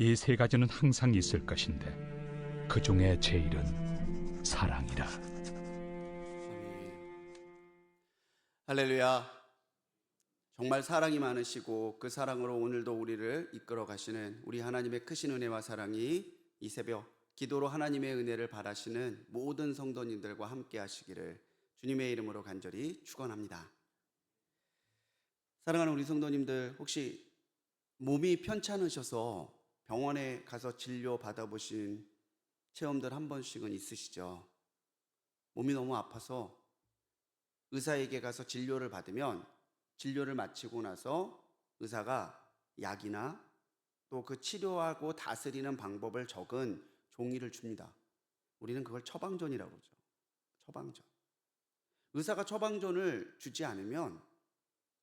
이 세 가지는 항상 있을 것인데 그 중에 제일은 사랑이라. 할렐루야. 정말 사랑이 많으시고 그 사랑으로 오늘도 우리를 이끌어 가시는 우리 하나님의 크신 은혜와 사랑이 이 새벽 기도로 하나님의 은혜를 바라시는 모든 성도님들과 함께 하시기를 주님의 이름으로 간절히 축원합니다. 사랑하는 우리 성도님들 혹시 몸이 편찮으셔서 병원에 가서 진료 받아보신 체험들 한 번씩은 있으시죠? 몸이 너무 아파서 의사에게 가서 진료를 받으면 진료를 마치고 나서 의사가 약이나 또 그 치료하고 다스리는 방법을 적은 종이를 줍니다. 우리는 그걸 처방전이라고 그러죠. 처방전. 의사가 처방전을 주지 않으면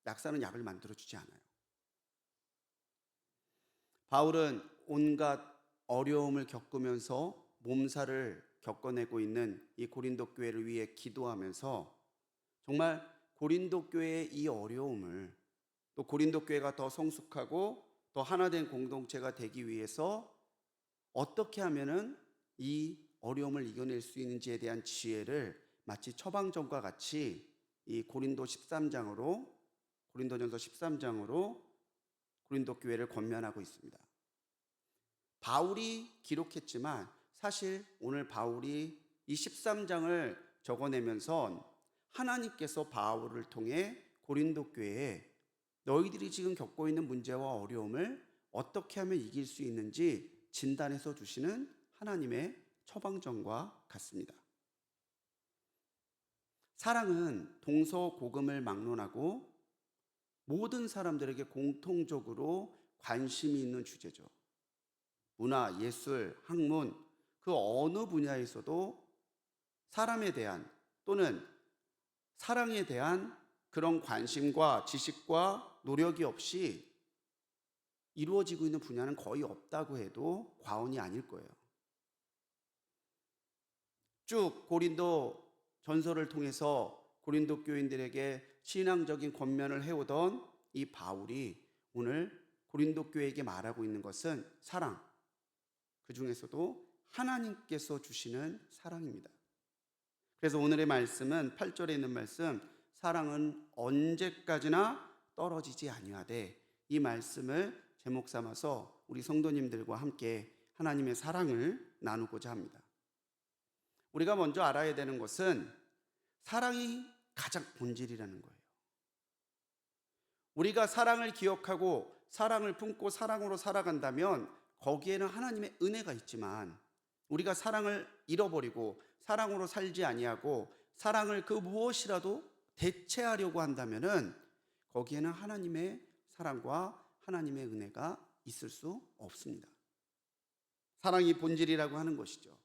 약사는 약을 만들어 주지 않아요. 바울은 온갖 어려움을 겪으면서 몸살을 겪어내고 있는 이 고린도 교회를 위해 기도하면서 정말 고린도 교회의 이 어려움을 또 고린도 교회가 더 성숙하고 더 하나된 공동체가 되기 위해서 어떻게 하면은 이 어려움을 이겨낼 수 있는지에 대한 지혜를 마치 처방전과 같이 이 고린도 13장으로 고린도전서 13장으로 고린도 교회를 권면하고 있습니다. 바울이 기록했지만 사실 오늘 바울이 이 13장을 적어내면서 하나님께서 바울을 통해 고린도 교회에 너희들이 지금 겪고 있는 문제와 어려움을 어떻게 하면 이길 수 있는지 진단해서 주시는 하나님의 처방전과 같습니다. 사랑은 동서고금을 막론하고 모든 사람들에게 공통적으로 관심이 있는 주제죠. 문화, 예술, 학문, 그 어느 분야에서도 사람에 대한 또는 사랑에 대한 그런 관심과 지식과 노력이 없이 이루어지고 있는 분야는 거의 없다고 해도 과언이 아닐 거예요. 쭉 고린도 전설을 통해서 고린도 교인들에게 신앙적인 권면을 해오던 이 바울이 오늘 고린도 교회에게 말하고 있는 것은 사랑. 그 중에서도 하나님께서 주시는 사랑입니다. 그래서 오늘의 말씀은 8절에 있는 말씀 사랑은 언제까지나 떨어지지 아니하되 이 말씀을 제목 삼아서 우리 성도님들과 함께 하나님의 사랑을 나누고자 합니다. 우리가 먼저 알아야 되는 것은 사랑이 가장 본질이라는 거예요. 우리가 사랑을 기억하고 사랑을 품고 사랑으로 살아간다면 거기에는 하나님의 은혜가 있지만 우리가 사랑을 잃어버리고 사랑으로 살지 아니하고 사랑을 그 무엇이라도 대체하려고 한다면은 거기에는 하나님의 사랑과 하나님의 은혜가 있을 수 없습니다. 사랑이 본질이라고 하는 것이죠.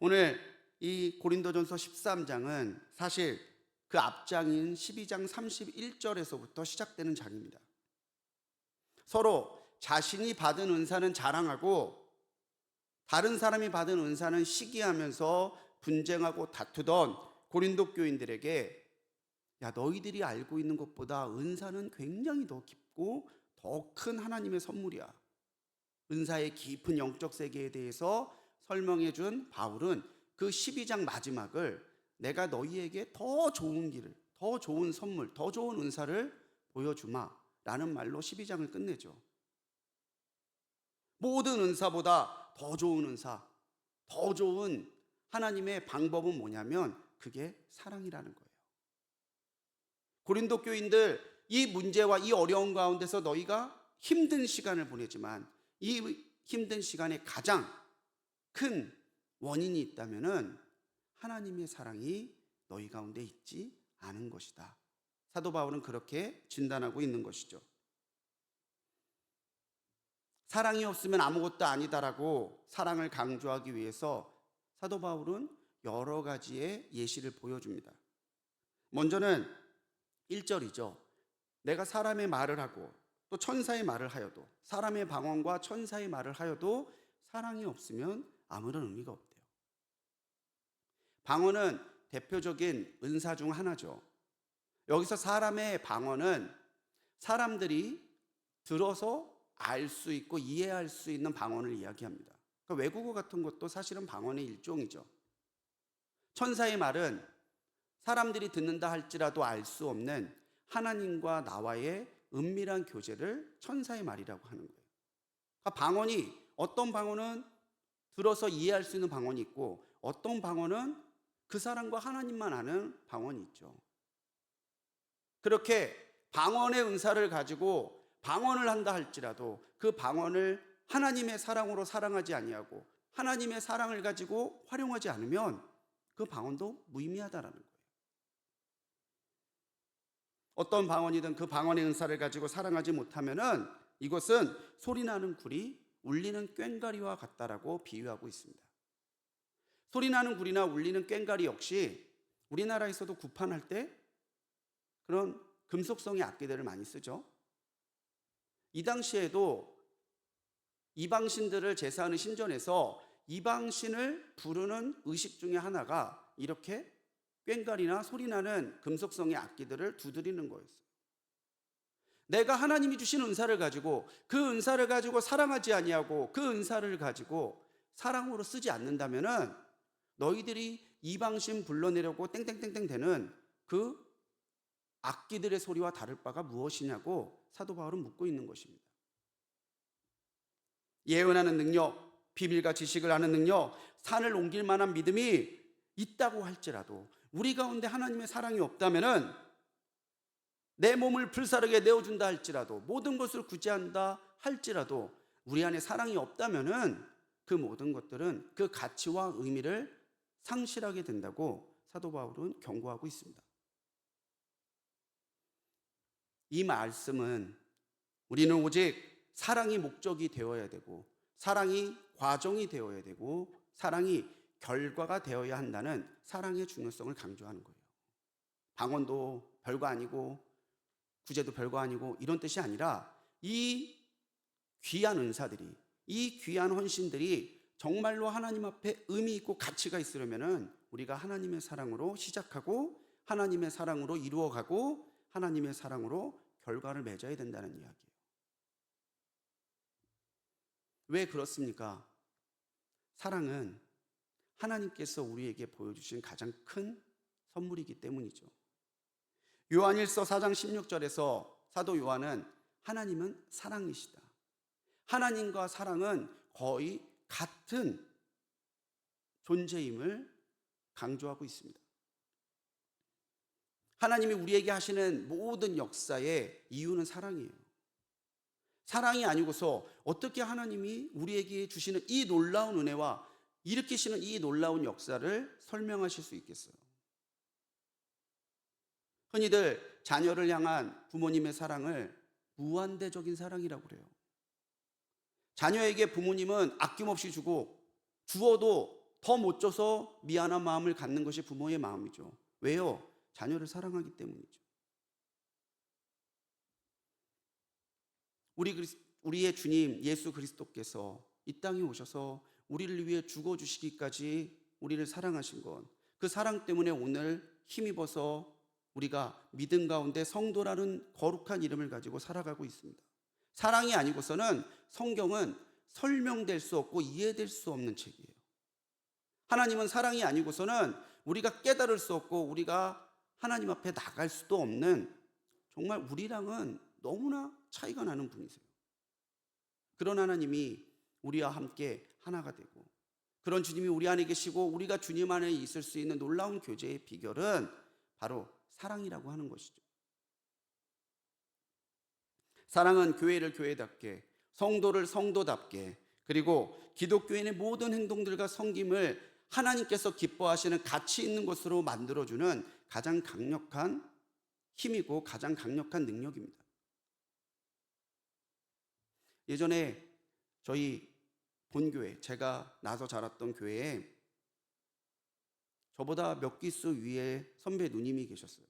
오늘 이 고린도전서 13장은 사실 그 앞장인 12장 31절에서부터 시작되는 장입니다. 서로 자신이 받은 은사는 자랑하고 다른 사람이 받은 은사는 시기하면서 분쟁하고 다투던 고린도 교인들에게 야 너희들이 알고 있는 것보다 은사는 굉장히 더 깊고 더 큰 하나님의 선물이야. 은사의 깊은 영적 세계에 대해서 설명해 준 바울은 그 12장 마지막을 내가 너희에게 더 좋은 길을, 더 좋은 선물, 더 좋은 은사를 보여주마 라는 말로 12장을 끝내죠. 모든 은사보다 더 좋은 은사, 더 좋은 하나님의 방법은 뭐냐면 그게 사랑이라는 거예요. 고린도 교인들 이 문제와 이 어려운 가운데서 너희가 힘든 시간을 보내지만 이 힘든 시간에 가장 큰 원인이 있다면은 하나님의 사랑이 너희 가운데 있지 않은 것이다. 사도 바울은 그렇게 진단하고 있는 것이죠. 사랑이 없으면 아무것도 아니다라고 사랑을 강조하기 위해서 사도 바울은 여러 가지의 예시를 보여줍니다. 먼저는 1절이죠. 내가 사람의 말을 하고 또 천사의 말을 하여도 사람의 방언과 천사의 말을 하여도 사랑이 없으면 아무런 의미가 없대요. 방언은 대표적인 은사 중 하나죠. 여기서 사람의 방언은 사람들이 들어서 알 수 있고 이해할 수 있는 방언을 이야기합니다. 그러니까 외국어 같은 것도 사실은 방언의 일종이죠. 천사의 말은 사람들이 듣는다 할지라도 알 수 없는 하나님과 나와의 은밀한 교제를 천사의 말이라고 하는 거예요. 그러니까 방언이 어떤 방언은 들어서 이해할 수 있는 방언이 있고 어떤 방언은 그 사람과 하나님만 아는 방언이 있죠. 그렇게 방언의 은사를 가지고 방언을 한다 할지라도 그 방언을 하나님의 사랑으로 사랑하지 아니하고 하나님의 사랑을 가지고 활용하지 않으면 그 방언도 무의미하다라는 거예요. 어떤 방언이든 그 방언의 은사를 가지고 사랑하지 못하면은 이것은 소리 나는 굴이 울리는 꽹가리와 같다라고 비유하고 있습니다. 소리 나는 굴이나 울리는 꽹가리 역시 우리나라에서도 구판할 때 그런 금속성의 악기들을 많이 쓰죠. 이 당시에도 이방신들을 제사하는 신전에서 이방신을 부르는 의식 중에 하나가 이렇게 꽹가리나 소리나는 금속성의 악기들을 두드리는 거였어요. 내가 하나님이 주신 은사를 가지고 그 은사를 가지고 사랑하지 아니하고 그 은사를 가지고 사랑으로 쓰지 않는다면은 너희들이 이방신 불러내려고 땡땡땡땡 되는 그 악기들의 소리와 다를 바가 무엇이냐고 사도 바울은 묻고 있는 것입니다. 예언하는 능력, 비밀과 지식을 아는 능력, 산을 옮길 만한 믿음이 있다고 할지라도 우리 가운데 하나님의 사랑이 없다면은 내 몸을 불사르게 내어준다 할지라도 모든 것을 구제한다 할지라도 우리 안에 사랑이 없다면은 그 모든 것들은 그 가치와 의미를 상실하게 된다고 사도 바울은 경고하고 있습니다. 이 말씀은 우리는 오직 사랑이 목적이 되어야 되고 사랑이 과정이 되어야 되고 사랑이 결과가 되어야 한다는 사랑의 중요성을 강조하는 거예요. 방언도 별거 아니고 구제도 별거 아니고 이런 뜻이 아니라 이 귀한 은사들이 이 귀한 헌신들이 정말로 하나님 앞에 의미 있고 가치가 있으려면은 우리가 하나님의 사랑으로 시작하고 하나님의 사랑으로 이루어가고 하나님의 사랑으로 결과를 맺어야 된다는 이야기예요. 왜 그렇습니까? 사랑은 하나님께서 우리에게 보여주신 가장 큰 선물이기 때문이죠. 요한일서 4장 16절에서 사도 요한은 하나님은 사랑이시다. 하나님과 사랑은 거의 같은 존재임을 강조하고 있습니다. 하나님이 우리에게 하시는 모든 역사의 이유는 사랑이에요. 사랑이 아니고서 어떻게 하나님이 우리에게 주시는 이 놀라운 은혜와 일으키시는 이 놀라운 역사를 설명하실 수 있겠어요? 흔히들 자녀를 향한 부모님의 사랑을 무한대적인 사랑이라고 그래요. 자녀에게 부모님은 아낌없이 주고 주어도 더 못 줘서 미안한 마음을 갖는 것이 부모의 마음이죠. 왜요? 자녀를 사랑하기 때문이죠. 우리 우리의 주님 예수 그리스도께서 이 땅에 오셔서 우리를 위해 죽어 주시기까지 우리를 사랑하신 것. 그 사랑 때문에 오늘 힘입어서 우리가 믿음 가운데 성도라는 거룩한 이름을 가지고 살아가고 있습니다. 사랑이 아니고서는 성경은 설명될 수 없고 이해될 수 없는 책이에요. 하나님은 사랑이 아니고서는 우리가 깨달을 수 없고 우리가 하나님 앞에 나갈 수도 없는 정말 우리랑은 너무나 차이가 나는 분이세요. 그런 하나님이 우리와 함께 하나가 되고 그런 주님이 우리 안에 계시고 우리가 주님 안에 있을 수 있는 놀라운 교제의 비결은 바로 사랑이라고 하는 것이죠. 사랑은 교회를 교회답게, 성도를 성도답게, 그리고 기독교인의 모든 행동들과 섬김을 하나님께서 기뻐하시는 가치 있는 것으로 만들어주는 가장 강력한 힘이고 가장 강력한 능력입니다. 예전에 저희 본교회, 제가 나서 자랐던 교회에 저보다 몇 기수 위에 선배 누님이 계셨어요.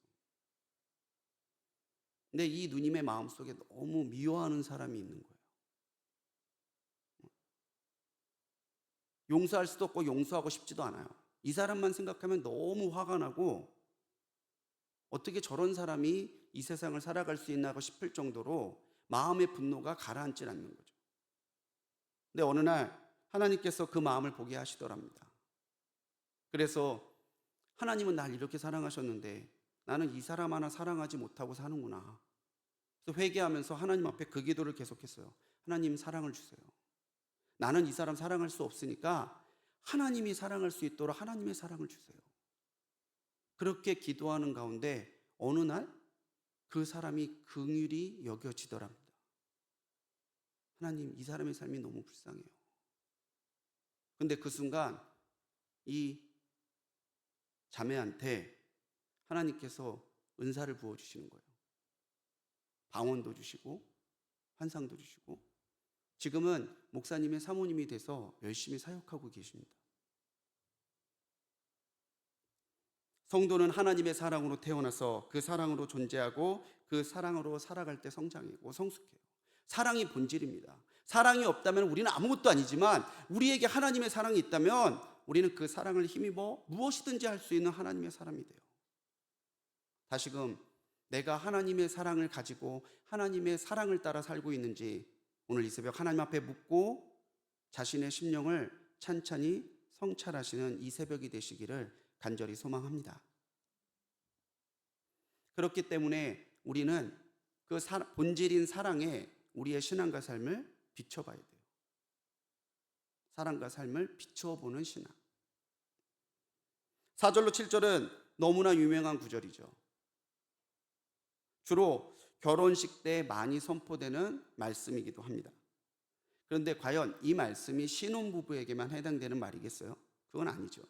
근데 이 누님의 마음속에 너무 미워하는 사람이 있는 거예요. 용서할 수도 없고 용서하고 싶지도 않아요. 이 사람만 생각하면 너무 화가 나고 어떻게 저런 사람이 이 세상을 살아갈 수 있나 싶을 정도로 마음의 분노가 가라앉질 않는 거죠. 근데 어느 날 하나님께서 그 마음을 보게 하시더랍니다. 그래서 하나님은 날 이렇게 사랑하셨는데 나는 이 사람 하나 사랑하지 못하고 사는구나. 그래서 회개하면서 하나님 앞에 그 기도를 계속했어요. 하나님 사랑을 주세요. 나는 이 사람 사랑할 수 없으니까 하나님이 사랑할 수 있도록 하나님의 사랑을 주세요. 그렇게 기도하는 가운데 어느 날 그 사람이 긍휼히 여겨지더랍니다. 하나님, 이 사람의 삶이 너무 불쌍해요. 근데 그 순간 이 자매한테 하나님께서 은사를 부어 주시는 거예요. 방언도 주시고 환상도 주시고 지금은 목사님의 사모님이 돼서 열심히 사역하고 계십니다. 성도는 하나님의 사랑으로 태어나서 그 사랑으로 존재하고 그 사랑으로 살아갈 때 성장하고 성숙해요. 사랑이 본질입니다. 사랑이 없다면 우리는 아무것도 아니지만 우리에게 하나님의 사랑이 있다면 우리는 그 사랑을 힘입어 무엇이든지 할 수 있는 하나님의 사람이 돼요. 다시금 내가 하나님의 사랑을 가지고 하나님의 사랑을 따라 살고 있는지 오늘 이 새벽 하나님 앞에 묻고 자신의 심령을 찬찬히 성찰하시는 이 새벽이 되시기를 간절히 소망합니다. 그렇기 때문에 우리는 그 본질인 사랑에 우리의 신앙과 삶을 비춰봐야 돼요. 사랑과 삶을 비춰보는 신앙. 4절로 7절은 너무나 유명한 구절이죠. 주로 결혼식 때 많이 선포되는 말씀이기도 합니다. 그런데 과연 이 말씀이 신혼부부에게만 해당되는 말이겠어요? 그건 아니죠.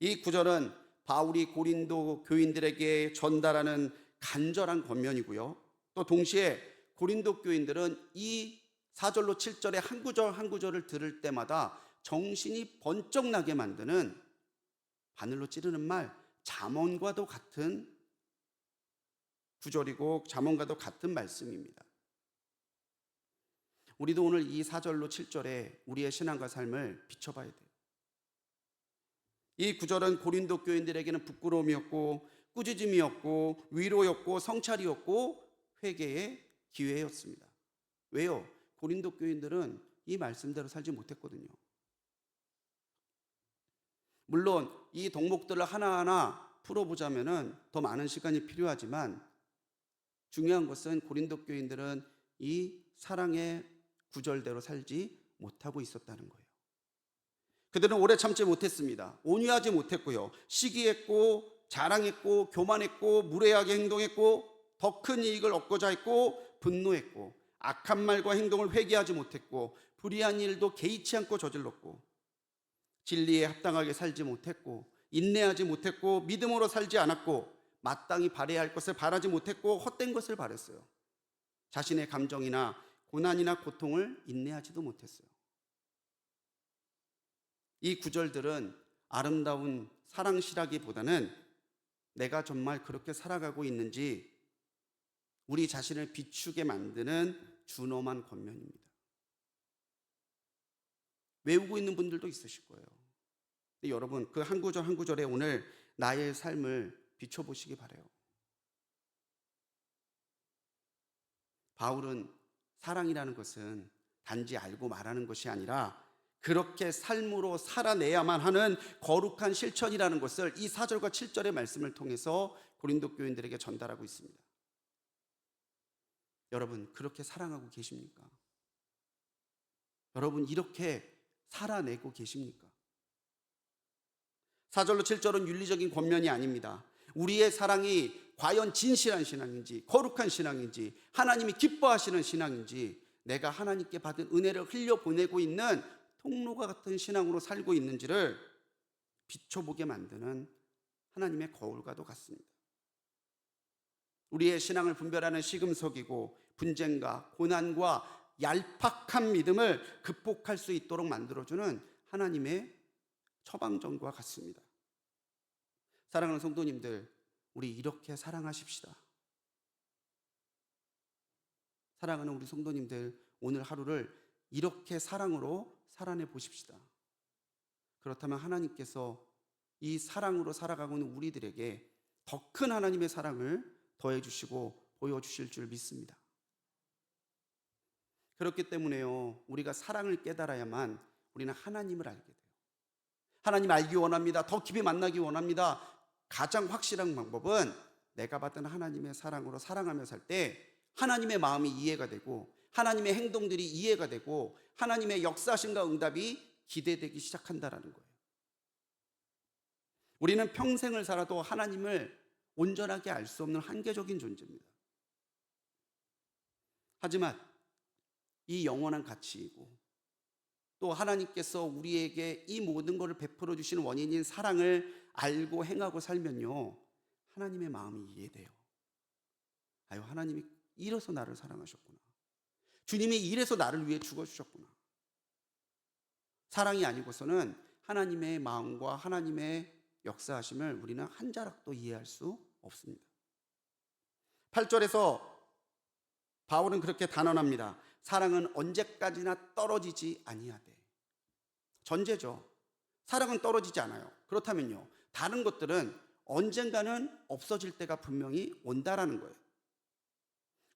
이 구절은 바울이 고린도 교인들에게 전달하는 간절한 권면이고요. 또 동시에 고린도 교인들은 이 4절로 7절의 한 구절 한 구절을 들을 때마다 정신이 번쩍 나게 만드는 바늘로 찌르는 말 잠언과도 같은 구절이고 잠언과도 같은 말씀입니다. 우리도 오늘 이 4절로 7절에 우리의 신앙과 삶을 비춰봐야 돼요. 이 구절은 고린도 교인들에게는 부끄러움이었고 꾸짖음이었고 위로였고 성찰이었고 회개의 기회였습니다. 왜요? 고린도 교인들은 이 말씀대로 살지 못했거든요. 물론 이 덕목들을 하나하나 풀어보자면은 더 많은 시간이 필요하지만 중요한 것은 고린도 교인들은 이 사랑의 구절대로 살지 못하고 있었다는 거예요. 그들은 오래 참지 못했습니다. 온유하지 못했고요. 시기했고 자랑했고 교만했고 무례하게 행동했고 더 큰 이익을 얻고자 했고 분노했고 악한 말과 행동을 회개하지 못했고 불의한 일도 개의치 않고 저질렀고 진리에 합당하게 살지 못했고 인내하지 못했고 믿음으로 살지 않았고 마땅히 바래야 할 것을 바라지 못했고 헛된 것을 바랬어요. 자신의 감정이나 고난이나 고통을 인내하지도 못했어요. 이 구절들은 아름다운 사랑시라기보다는 내가 정말 그렇게 살아가고 있는지 우리 자신을 비추게 만드는 준엄한 권면입니다. 외우고 있는 분들도 있으실 거예요. 여러분 그 한 구절 한 구절에 오늘 나의 삶을 비춰보시기 바래요. 바울은 사랑이라는 것은 단지 알고 말하는 것이 아니라 그렇게 삶으로 살아내야만 하는 거룩한 실천이라는 것을 이 4절과 7절의 말씀을 통해서 고린도 교인들에게 전달하고 있습니다. 여러분, 그렇게 사랑하고 계십니까? 여러분, 이렇게 살아내고 계십니까? 4절로 7절은 윤리적인 권면이 아닙니다. 우리의 사랑이 과연 진실한 신앙인지, 거룩한 신앙인지, 하나님이 기뻐하시는 신앙인지, 내가 하나님께 받은 은혜를 흘려보내고 있는 통로가 같은 신앙으로 살고 있는지를 비춰보게 만드는 하나님의 거울과도 같습니다. 우리의 신앙을 분별하는 시금석이고 분쟁과 고난과 얄팍한 믿음을 극복할 수 있도록 만들어주는 하나님의 처방전과 같습니다. 사랑하는 성도님들, 우리 이렇게 사랑하십시다. 사랑하는 우리 성도님들, 오늘 하루를 이렇게 사랑으로 살아내 보십시다. 그렇다면 하나님께서 이 사랑으로 살아가고 있는 우리들에게 더 큰 하나님의 사랑을 더해 주시고 보여 주실 줄 믿습니다. 그렇기 때문에요. 우리가 사랑을 깨달아야만 우리는 하나님을 알게 돼요. 하나님 알기 원합니다. 더 깊이 만나기 원합니다. 가장 확실한 방법은 내가 받은 하나님의 사랑으로 사랑하며 살 때 하나님의 마음이 이해가 되고 하나님의 행동들이 이해가 되고 하나님의 역사심과 응답이 기대되기 시작한다라는 거예요. 우리는 평생을 살아도 하나님을 온전하게 알 수 없는 한계적인 존재입니다. 하지만 이 영원한 가치이고 또 하나님께서 우리에게 이 모든 것을 베풀어 주시는 원인인 사랑을 알고 행하고 살면요. 하나님의 마음이 이해돼요. 아유, 하나님이 이래서 나를 사랑하셨구나. 주님이 이래서 나를 위해 죽어주셨구나. 사랑이 아니고서는 하나님의 마음과 하나님의 역사하심을 우리는 한 자락도 이해할 수 없습니다. 8절에서 바울은 그렇게 단언합니다. 사랑은 언제까지나 떨어지지 아니하되. 전제죠. 사랑은 떨어지지 않아요. 그렇다면요. 다른 것들은 언젠가는 없어질 때가 분명히 온다라는 거예요.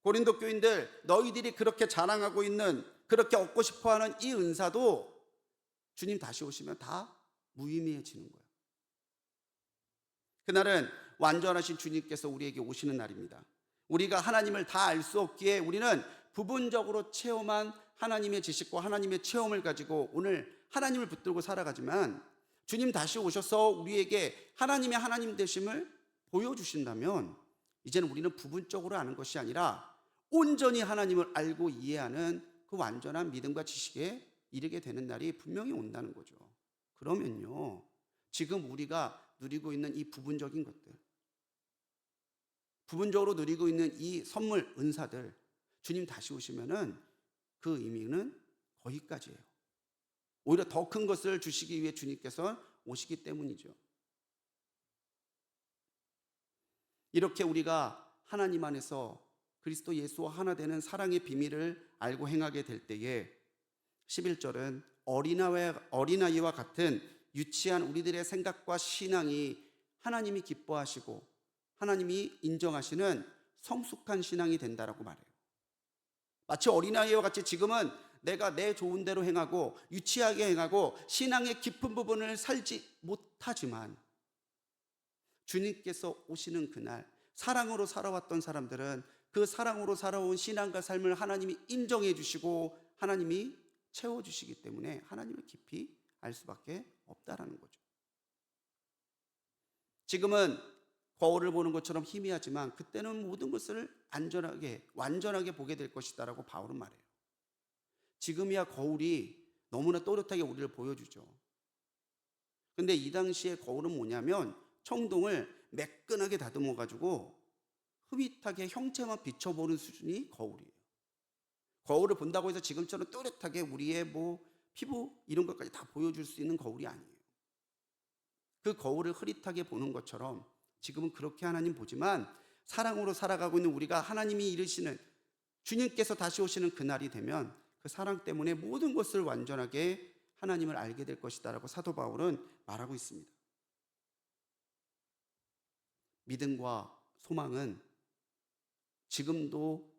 고린도 교인들 너희들이 그렇게 자랑하고 있는 그렇게 얻고 싶어 하는 이 은사도 주님 다시 오시면 다 무의미해지는 거예요. 그날은 완전하신 주님께서 우리에게 오시는 날입니다. 우리가 하나님을 다 알 수 없기에 우리는 부분적으로 체험한 하나님의 지식과 하나님의 체험을 가지고 오늘 하나님을 붙들고 살아가지만 주님 다시 오셔서 우리에게 하나님의 하나님 되심을 보여주신다면 이제는 우리는 부분적으로 아는 것이 아니라 온전히 하나님을 알고 이해하는 그 완전한 믿음과 지식에 이르게 되는 날이 분명히 온다는 거죠. 그러면요, 지금 우리가 누리고 있는 이 부분적인 것들, 부분적으로 누리고 있는 이 선물, 은사들, 주님 다시 오시면은 그 의미는 거기까지예요. 오히려 더 큰 것을 주시기 위해 주님께서 오시기 때문이죠. 이렇게 우리가 하나님 안에서 그리스도 예수와 하나 되는 사랑의 비밀을 알고 행하게 될 때에 11절은 어린아이와, 어린아이 와 같은 유치한 우리들의 생각과 신앙이 하나님이 기뻐하시고 하나님이 인정하시는 성숙한 신앙이 된다라고 말해요. 마치 어린아이와 같이 지금은 내가 내 좋은 대로 행하고 유치하게 행하고 신앙의 깊은 부분을 살지 못하지만 주님께서 오시는 그날 사랑으로 살아왔던 사람들은 그 사랑으로 살아온 신앙과 삶을 하나님이 인정해 주시고 하나님이 채워 주시기 때문에 하나님을 깊이 알 수밖에 없다라는 거죠. 지금은 거울을 보는 것처럼 희미하지만 그때는 모든 것을 안전하게 완전하게 보게 될 것이다라고 바울은 말해요. 지금이야 거울이 너무나 또렷하게 우리를 보여주죠. 근데 이 당시에 거울은 뭐냐면 청동을 매끈하게 다듬어 가지고 흐릿하게 형체만 비춰보는 수준이 거울이에요. 거울을 본다고 해서 지금처럼 또렷하게 우리의 뭐 피부 이런 것까지 다 보여줄 수 있는 거울이 아니에요. 그 거울을 흐릿하게 보는 것처럼 지금은 그렇게 하나님 보지만 사랑으로 살아가고 있는 우리가 하나님이 이르시는 주님께서 다시 오시는 그날이 되면 그 사랑 때문에 모든 것을 완전하게 하나님을 알게 될 것이다라고 사도 바울은 말하고 있습니다. 믿음과 소망은 지금도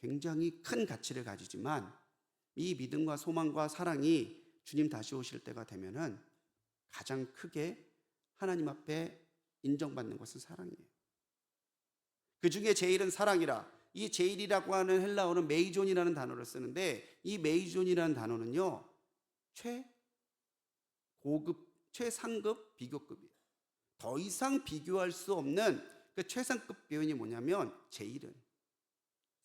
굉장히 큰 가치를 가지지만 이 믿음과 소망과 사랑이 주님 다시 오실 때가 되면은 가장 크게 하나님 앞에 인정받는 것은 사랑이에요. 그 중에 제일은 사랑이라. 이 제일이라고 하는 헬라어는 메이존이라는 단어를 쓰는데 이 메이존이라는 단어는요 최고급, 최상급 비교급이에요. 더 이상 비교할 수 없는 그 최상급 표현이 뭐냐면 제일은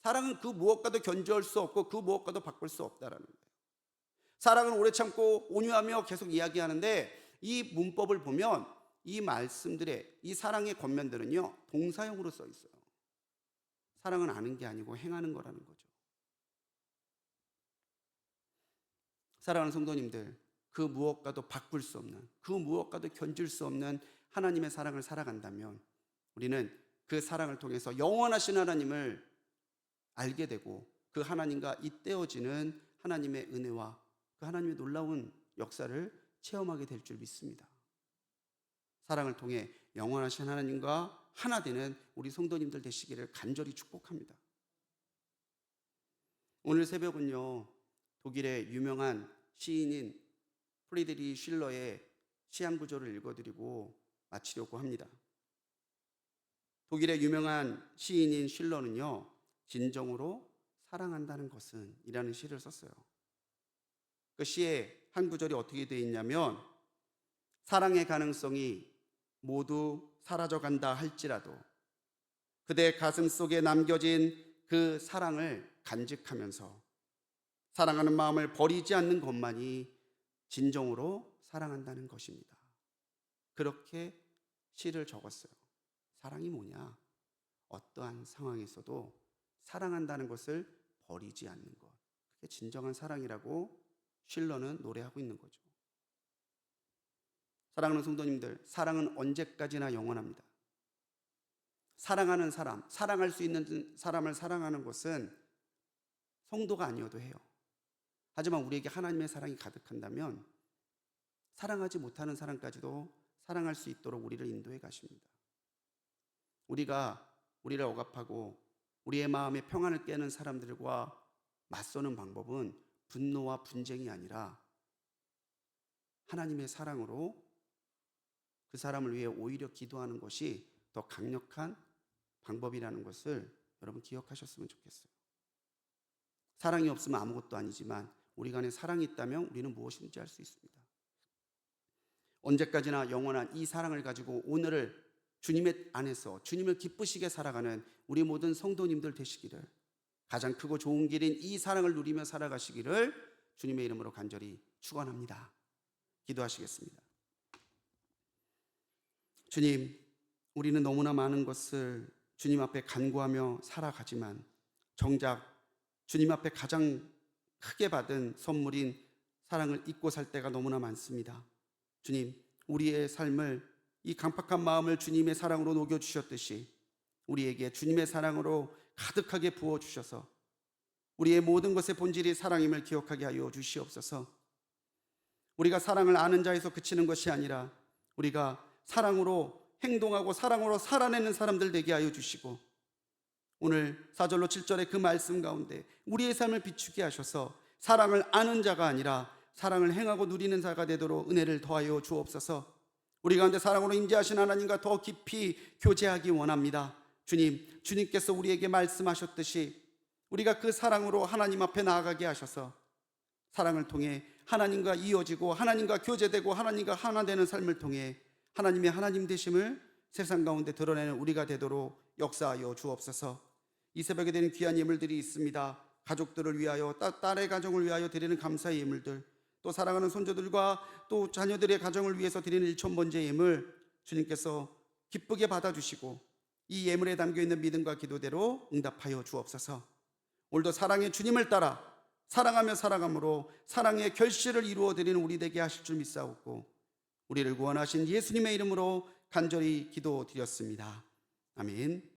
사랑은 그 무엇과도 견주할 수 없고 그 무엇과도 바꿀 수 없다라는 거예요. 사랑은 오래 참고 온유하며 계속 이야기하는데 이 문법을 보면 이 말씀들의 이 사랑의 겉면들은요 동사형으로 써 있어요. 사랑은 아는 게 아니고 행하는 거라는 거죠. 사랑하는 성도님들, 그 무엇과도 바꿀 수 없는, 그 무엇과도 견줄 수 없는 하나님의 사랑을 살아간다면 우리는 그 사랑을 통해서 영원하신 하나님을 알게 되고 그 하나님과 잇대어지는 하나님의 은혜와 그 하나님의 놀라운 역사를 체험하게 될 줄 믿습니다. 사랑을 통해 영원하신 하나님과 하나 되는 우리 성도님들 되시기를 간절히 축복합니다. 오늘 새벽은요, 독일의 유명한 시인인 프리드리 쉴러의 시한 구조를 읽어드리고 마치려고 합니다. 독일의 유명한 시인인 쉴러는요, 진정으로 사랑한다는 것은 이라는 시를 썼어요. 그 시의 한 구절이 어떻게 되어 있냐면, 사랑의 가능성이 모두 사라져 간다 할지라도 그대 가슴 속에 남겨진 그 사랑을 간직하면서 사랑하는 마음을 버리지 않는 것만이 진정으로 사랑한다는 것입니다. 그렇게 시를 적었어요. 사랑이 뭐냐? 어떠한 상황에서도 사랑한다는 것을 버리지 않는 것. 그게 진정한 사랑이라고 쉴러는 노래하고 있는 거죠. 사랑하는 성도님들, 사랑은 언제까지나 영원합니다. 사랑하는 사람, 사랑할 수 있는 사람을 사랑하는 것은 성도가 아니어도 해요. 하지만 우리에게 하나님의 사랑이 가득한다면 사랑하지 못하는 사람까지도 사랑할 수 있도록 우리를 인도해 가십니다. 우리가 우리를 억압하고 우리의 마음에 평안을 깨는 사람들과 맞서는 방법은 분노와 분쟁이 아니라 하나님의 사랑으로 그 사람을 위해 오히려 기도하는 것이 더 강력한 방법이라는 것을 여러분 기억하셨으면 좋겠어요. 사랑이 없으면 아무것도 아니지만 우리 간에 사랑이 있다면 우리는 무엇인지 할수 있습니다. 언제까지나 영원한 이 사랑을 가지고 오늘을 주님의 안에서 주님을 기쁘시게 살아가는 우리 모든 성도님들 되시기를 가장 크고 좋은 길인 이 사랑을 누리며 살아가시기를 주님의 이름으로 간절히 축원합니다. 기도하시겠습니다. 주님, 우리는 너무나 많은 것을 주님 앞에 간구하며 살아가지만 정작 주님 앞에 가장 크게 받은 선물인 사랑을 잊고 살 때가 너무나 많습니다. 주님, 우리의 삶을 이 강팍한 마음을 주님의 사랑으로 녹여 주셨듯이 우리에게 주님의 사랑으로 가득하게 부어 주셔서 우리의 모든 것의 본질이 사랑임을 기억하게 하여 주시옵소서. 우리가 사랑을 아는 자에서 그치는 것이 아니라 우리가 사랑으로 행동하고 사랑으로 살아내는 사람들 되게 하여 주시고 오늘 4절로 7절의 그 말씀 가운데 우리의 삶을 비추게 하셔서 사랑을 아는 자가 아니라 사랑을 행하고 누리는 자가 되도록 은혜를 더하여 주옵소서. 우리 가운데 사랑으로 인지하신 하나님과 더 깊이 교제하기 원합니다. 주님, 주님께서 우리에게 말씀하셨듯이 우리가 그 사랑으로 하나님 앞에 나아가게 하셔서 사랑을 통해 하나님과 이어지고 하나님과 교제되고 하나님과 하나 되는 삶을 통해 하나님의 하나님 되심을 세상 가운데 드러내는 우리가 되도록 역사하여 주옵소서. 이 새벽에 드리는 귀한 예물들이 있습니다. 가족들을 위하여 딸- 딸의 가정을 위하여 드리는 감사의 예물들 또 사랑하는 손주들과 또 자녀들의 가정을 위해서 드리는 일천 번째 예물 주님께서 기쁘게 받아주시고 이 예물에 담겨 있는 믿음과 기도대로 응답하여 주옵소서. 오늘도 사랑의 주님을 따라 사랑하며 살아감으로 사랑의 결실을 이루어 드리는 우리 되게 하실 줄 믿사옵고 우리를 구원하신 예수님의 이름으로 간절히 기도드렸습니다. 아멘.